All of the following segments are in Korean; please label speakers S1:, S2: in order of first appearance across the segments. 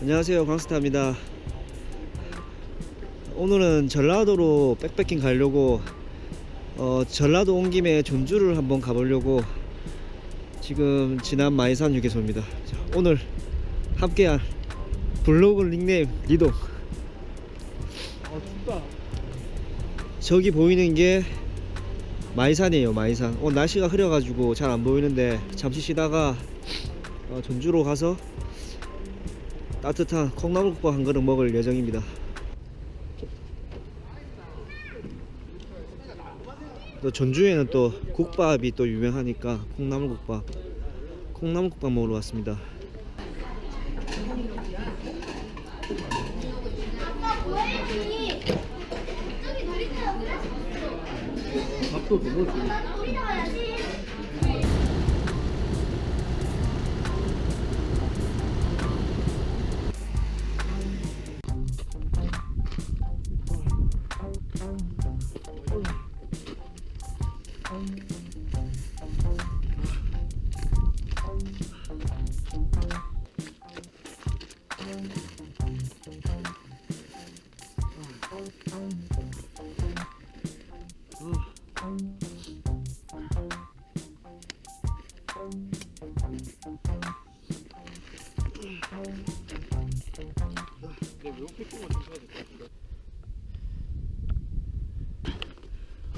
S1: 안녕하세요 광스타입니다. 오늘은 전라도로 백패킹 가려고 어, 전라도 온 김에 전주를 한번 가보려고 지금 지난 마이산 휴게소입니다. 자, 오늘 함께한 블로그 닉네임 리동 저기 보이는 게 마이산이에요 마이산. 오늘 날씨가 흐려가지고 잘 안 보이는데 잠시 쉬다가 어, 전주로 가서 따뜻한 콩나물국밥 한 그릇 먹을 예정입니다. 또 전주에는 또 국밥이 또 유명하니까 콩나물국밥 콩나물국밥 먹으러 왔습니다
S2: 밥도 더 넣을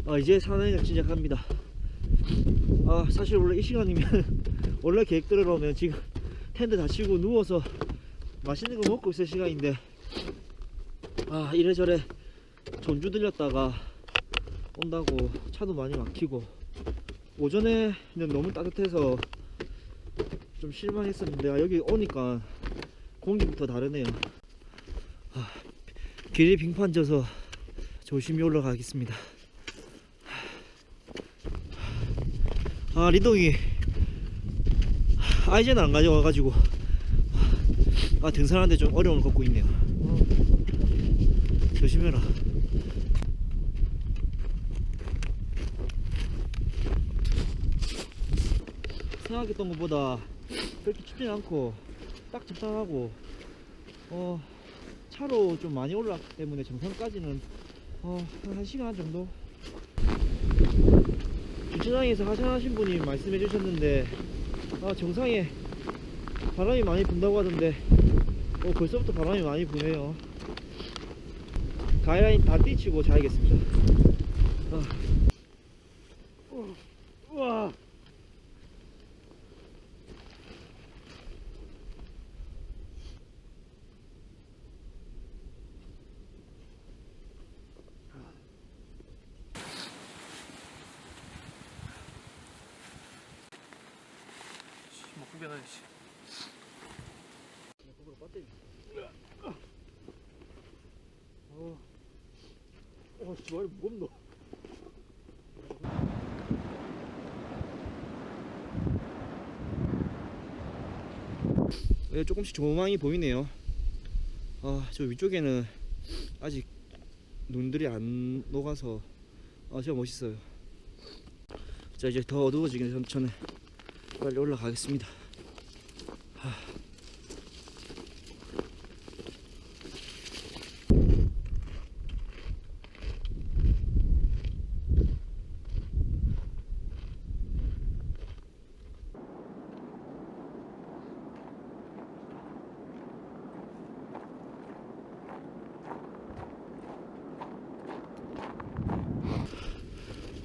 S1: 아 이제 산행을 시작합니다. 아 사실 원래 이 시간이면 원래 계획대로라면 지금 텐트 다 치고 누워서 맛있는 거 먹고 있을 시간인데 아 이래저래 전주 들렸다가 온다고 차도 많이 막히고 오전에는 너무 따뜻해서 좀 실망했었는데 아, 여기 오니까 공기부터 다르네요. 아, 길이 빙판 져서 조심히 올라가겠습니다 아 리동이. 아이젠 안 가져와가지고. 아 등산하는데 좀 어려움을 겪고 있네요. 조심해라. 생각했던 것보다 그렇게 춥진 않고 딱 적당하고 어 차로 좀 많이 올라왔기 때문에 정상까지는 어 한 1시간 정도 주차장에서 하차하신 분이 말씀해 주셨는데 아 정상에 바람이 많이 분다고 하던데 어 벌써부터 바람이 많이 부네요 가이라인 다 띄치고 자야겠습니다 아.
S2: 뭐 구겨놔야지.
S1: 거꾸로 배터리 어, 어, 씨, 말이 무겁노. 네, 조금씩 조망이 보이네요. 아, 저 위쪽에는 아직 눈들이 안 녹아서 아, 진짜 멋있어요. 자, 이제 더 어두워지기 전- 전에 빨리 올라가겠습니다.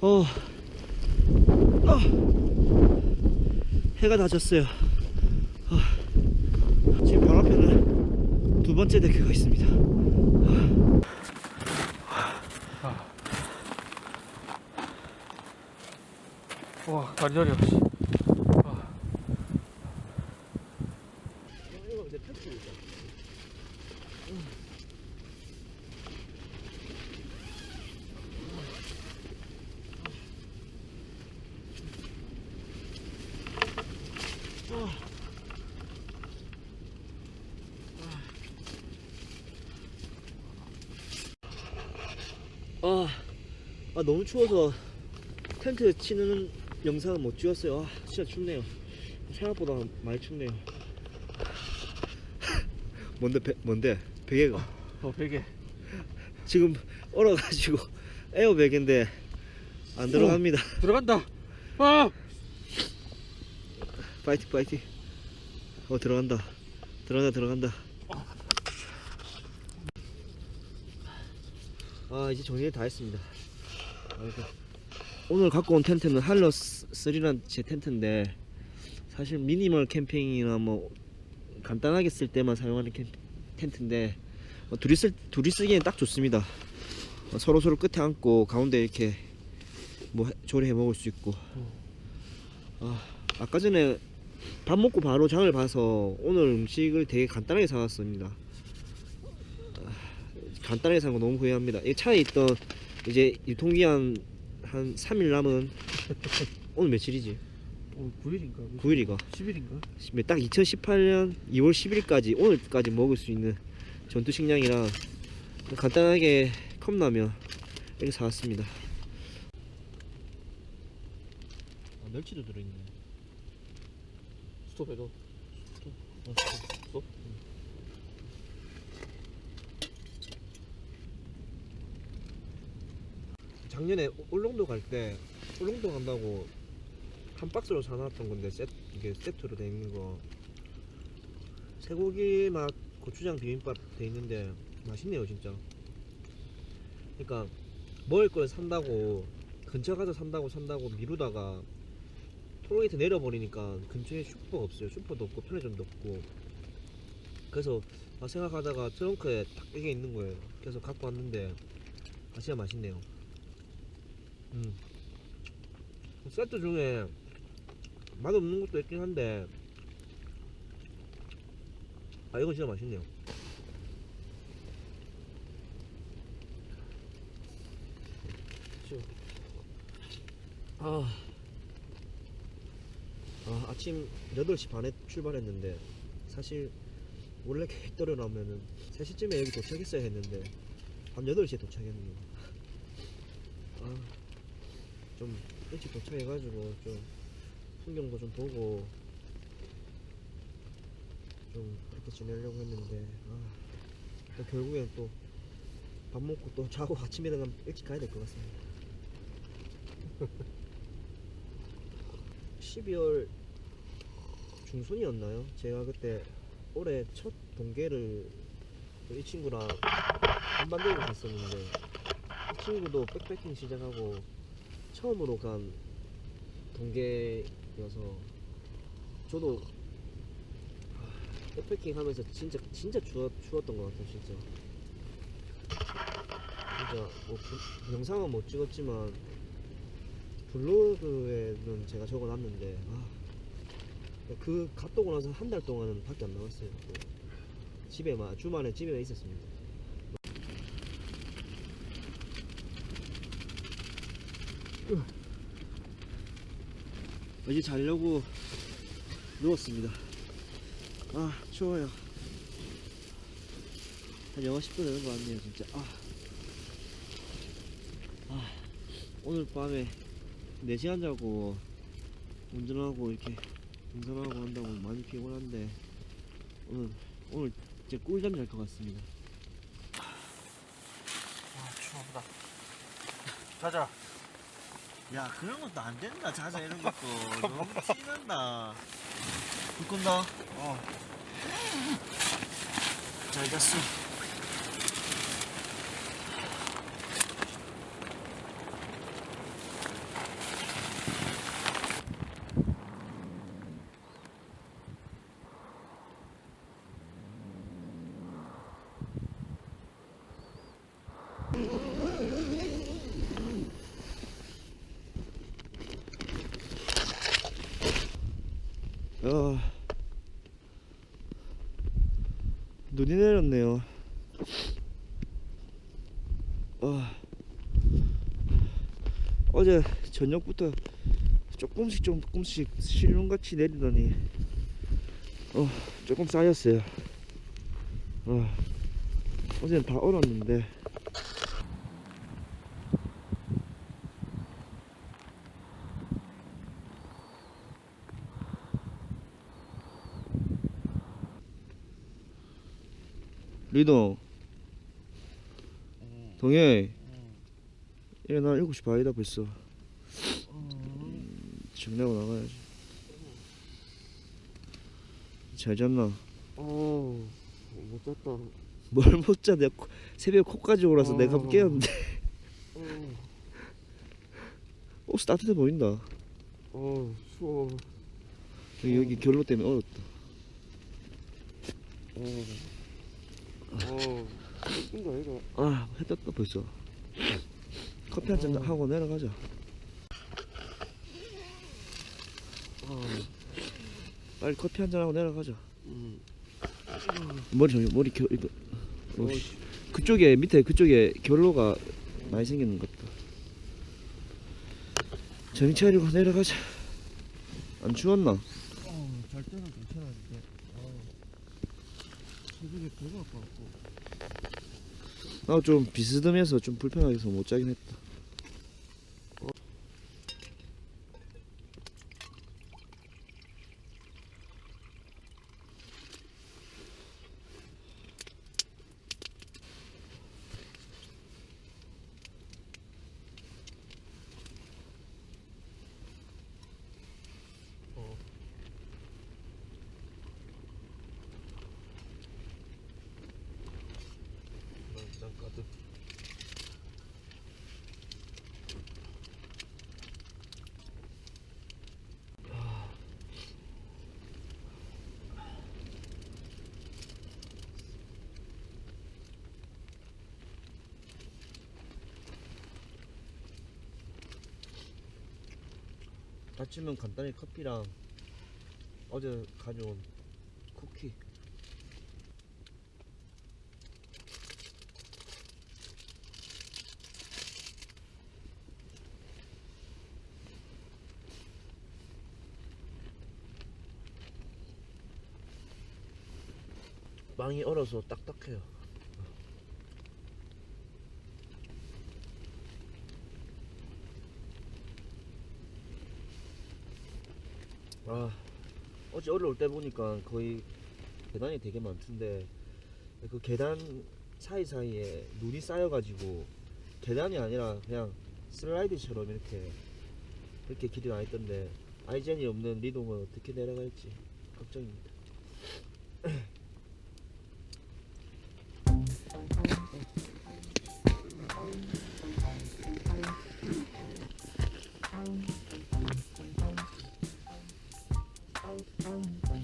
S1: 어, 어, 해가 다 졌어요. 어, 지금 바로 앞에는 두 번째 데크가 있습니다.
S2: 와 다리 저려.
S1: 아, 아 너무 추워서 텐트 치는 영상은 못 찍었어요. 아, 진짜 춥네요. 생각보다 많이 춥네요. 뭔데 배, 뭔데 베개가
S2: 어 베개
S1: 지금 얼어가지고 에어 베개인데 안 들어갑니다.
S2: 들어간다 아
S1: 파이팅 파이팅. 어 들어간다. 들어간다 들어간다. 아 이제 정리를 다 했습니다. 오늘 갖고 온 텐트는 할러 3란 제 텐트인데 사실 미니멀 캠핑이나 뭐 간단하게 쓸 때만 사용하는 캠, 텐트인데 어, 둘이 쓸 둘이 쓰기엔 딱 좋습니다. 어, 서로 서로 끝에 앉고 가운데 이렇게 뭐 해- 조리해 먹을 수 있고. 아 아까 전에 밥 먹고 바로 장을 봐서 오늘 음식을 되게 간단하게 사왔습니다. 아, 간단하게 산 거 너무 후회합니다. 이 차에 있던 이제 유통기한 한 3일 남은 오늘 며칠이지?
S2: 어 9일인가
S1: 9일이가
S2: 10일인가
S1: 딱 2018년 2월 10일까지 오늘까지 먹을 수 있는 전투 식량이랑 간단하게 컵라면 이렇게 사왔습니다. 아, 멸치도 들어있네.
S2: 스톱해도
S1: 어,
S2: 스톱
S1: 작년에 울릉도 갈 때 울릉도 간다고 한 박스로 사놨던 건데 세, 이게 세트로 돼 있는 거. 쇠고기 맛 고추장 비빔밥 돼 있는데 맛있네요 진짜. 그러니까 먹을 걸 산다고 근처 가서 산다고 산다고 미루다가 톨게이트 내려버리니까 근처에 슈퍼가 없어요. 슈퍼도 없고 편의점도 없고. 그래서 아, 생각하다가 트렁크에 딱 이게 있는 거예요. 그래서 갖고 왔는데 아 진짜 맛있네요 음. 세트 중에 맛없는 것도 있긴 한데 아 이거 진짜 맛있네요. 아, 아 아침 8시 반에 출발했는데 사실 원래 계획 대로라면은 3시쯤에 여기 도착했어야 했는데 밤 8시에 도착했네요. 아, 좀 일찍 도착해가지고 좀 풍경도 좀 보고 좀 그렇게 지내려고 했는데 아, 또 결국엔 또 밥 먹고 또 자고 아침 일어나면 일찍 가야 될 것 같습니다. 12월 중순이었나요? 제가 그때 올해 첫 동계를 그이 친구랑 한반도로 갔었는데 이 친구도 백패킹 시작하고 처음으로 간 동계여서 저도 아, 백패킹 하면서 진짜 진짜 추웠, 추웠던 것 같아요 진짜. 진짜 뭐 부- 영상은 못 찍었지만 블로그에는 제가 적어놨는데 아, 그 갔다 오고 나서 한 달 동안은 밖에 안 나갔어요. 집에만 주말에 집에만 있었습니다 이제 자려고 누웠습니다. 아 추워요. 한 영하 10도 되는 것 같네요 진짜. 아, 아 오늘 밤에 4시간 자고 운전하고 이렇게 등산하고 한다고 많이 피곤한데 오늘 오늘 진짜 꿀잠 잘 것 같습니다.
S2: 아 추워보다 자자
S1: 야 그런 것도 안 된다. 자자 이런 것도. 너무 티난다. 불 끈다. 어잘 잤어 어, 눈이 내렸네요. 어, 어제 저녁부터 조금씩 조금씩 실눈같이 내리더니 어, 조금 쌓였어요. 어, 어제는 다 얼었는데 리동
S3: 음.
S1: 동해
S3: 음.
S1: 일어나 7시 반이다 벌써
S3: 음.
S1: 정리하고 나가야지 잘 잤나?
S3: 어, 못 잤다.
S1: 뭘 못 자 내가 코- 새벽에 코까지 오라서
S3: 어.
S1: 내가 깨었는데
S3: 어,
S1: 옷이 따뜻해 보인다
S3: 어, 추워.
S1: 여기, 여기 결로 때문에 얼었다
S3: 어, 어, 웃긴 거 아이가?
S1: 아 해 떴다 벌써 커피 한잔
S3: 어.
S1: 하고 내려가자
S3: 어,
S1: 빨리 커피 한 잔 하고 내려가자
S3: 음.
S1: 머리 좀 머리 겨 이거
S3: 어,
S1: 어, 씨. 그쪽에 밑에 그쪽에 결로가 많이 생기는 것 같다 정신 차리고 내려가자 안 추웠나?
S3: 어, 잘 때는 괜찮았는데, 어, 새벽에 배가 아파갖고.
S1: 나도 좀 비스듬해서 좀 불편하게 해서 못 자긴 했다
S3: 어. 난 가득.
S1: 아침은 간단히 커피랑 어제 가져온 쿠키. 빵이 얼어서 딱딱해요 아 어제 올라올 때 보니까 거의 계단이 되게 많던데 그 계단 사이사이에 눈이 쌓여가지고 계단이 아니라 그냥 슬라이드처럼 이렇게 그렇게 길이 나 있던데 아이젠이 없는 리동은 어떻게 내려갈지 걱정입니다.
S3: 이거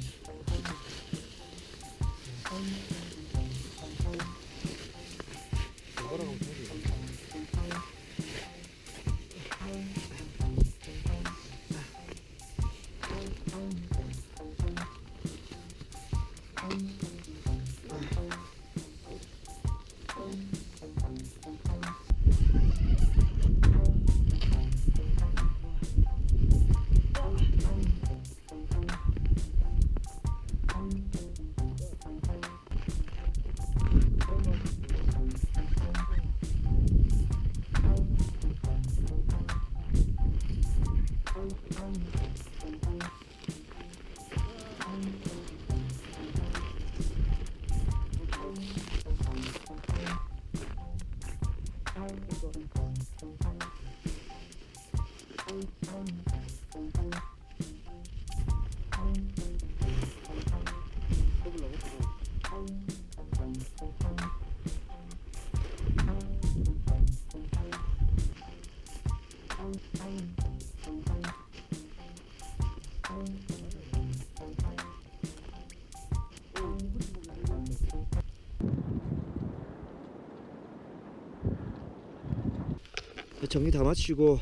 S1: 정리 다 마치고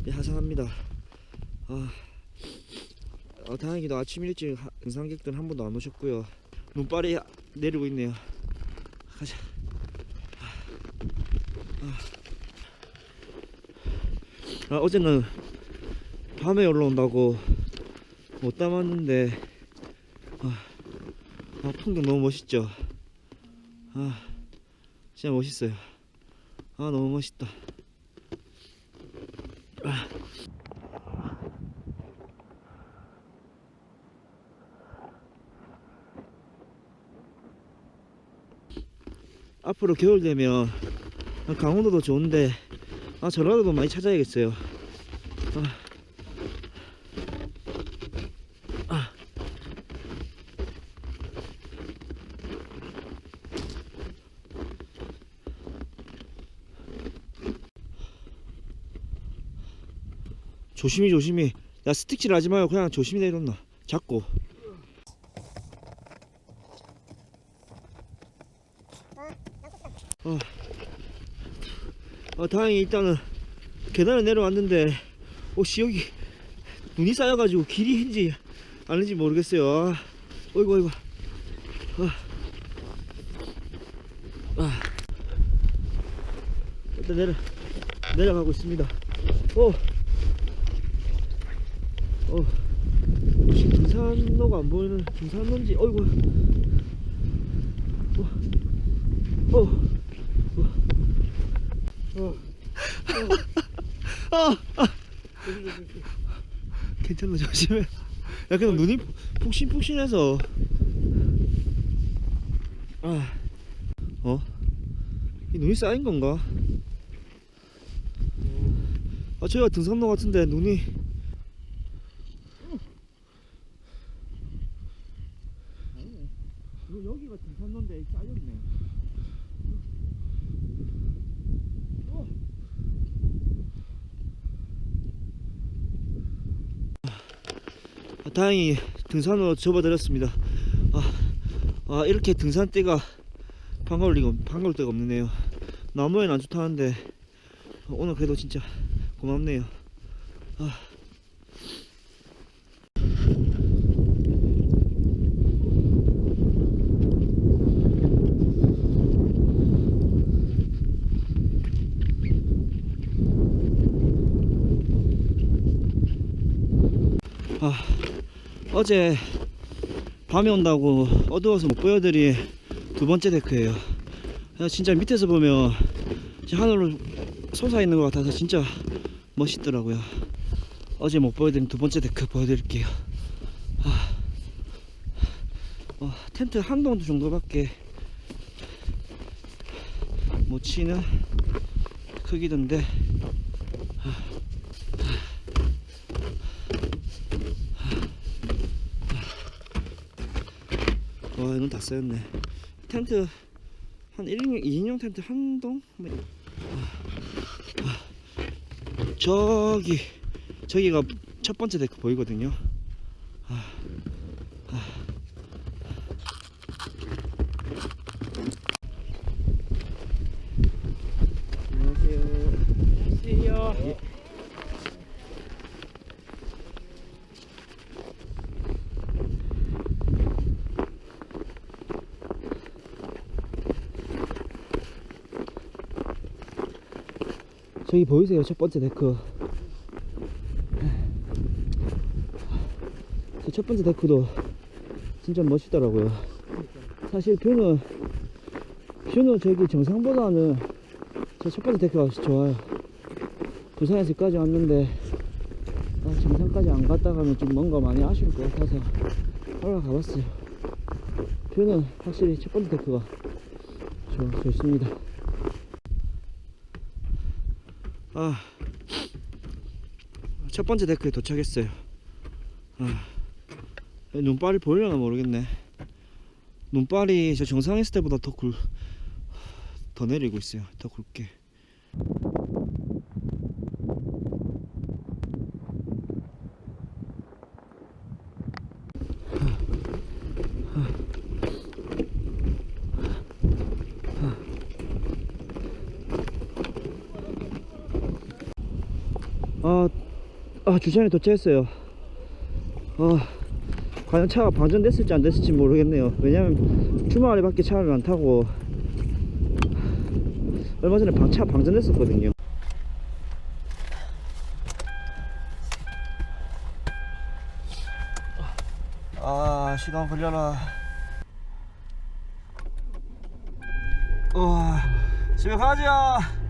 S1: 이제 하산합니다. 아, 어, 다행히도 아침 일찍 하- 등산객들 한 번도 안 오셨고요. 눈발이 내리고 있네요. 가자. 아, 어제는 밤에 올라온다고 못 담았는데 아, 아, 풍경 너무 멋있죠. 아, 진짜 멋있어요. 아, 너무 멋있다. 앞으로 겨울 되면 강원도도 좋은데 아 전라도도 많이 찾아야겠어요. 아. 조심히 조심히 야 스틱질 하지 마요 그냥 조심히 내려놔 잡고 어. 어 다행히 일단은 계단을 내려왔는데 혹시 여기 눈이 쌓여가지고 길이 인지 아닌지 모르겠어요 아, 어이구 어이구 아. 아. 일단 내려 내려가고 있습니다 어. 어. 혹시 등산로가 안 보이는 등산로인지 어이구 어. 어. 어. 아, 아. 괜찮아 조심해. 야 그냥 눈이 푹신푹신해서. 아, 어? 이 눈이 쌓인 건가? 아 저희가 등산로 같은데 눈이. 이거 여기가 등산로인데 쌓였네. 아, 다행히 등산으로 접어드렸습니다. 아, 아 이렇게 등산대가 반가울 리가 없- 반가울 데가 없네요. 나무에는 안 좋다는데 오늘 그래도 진짜 고맙네요. 아. 아, 어제 밤에 온다고 어두워서 못 보여드린 두 번째 데크예요. 아, 진짜 밑에서 보면 하늘로 솟아 있는 것 같아서 진짜 멋있더라고요. 어제 못 보여드린 두 번째 데크 보여드릴게요. 아, 어, 텐트 한동 정도밖에 못 치는 크기던데 와 이건 다 쌓였네 텐트 한 1인용, 2인용 텐트 한 동? 아, 아. 저기 저기가 첫 번째 데크 보이거든요 아, 아. 안녕하세요
S2: 안녕하세요.
S1: 저기 보이세요? 첫 번째 데크. 저첫 번째 데크도 진짜 멋있더라고요. 사실 뷰는 뷰는 저기 정상보다는 저 첫 번째 데크가 좋아요. 부산에서 여기까지 왔는데 아, 정상까지 안 갔다 가면 좀 뭔가 많이 아쉬울 것 같아서 올라가 봤어요. 뷰는 확실히 첫 번째 데크가 좋, 좋습니다 아, 첫 번째 데크에 도착했어요. 아, 눈발이 보이려나 모르겠네. 눈발이 저 정상에 있을 때보다 더 굵, 더 내리고 있어요. 더 굵게. 아, 아 주차장에 도착했어요. 아, 과연 차가 방전됐을지 안 됐을지 모르겠네요. 왜냐면 주말에 밖에 차를 안 타고 얼마 전에 방, 차 방전됐었거든요. 아, 시간 걸려라. 우와, 집에 가자.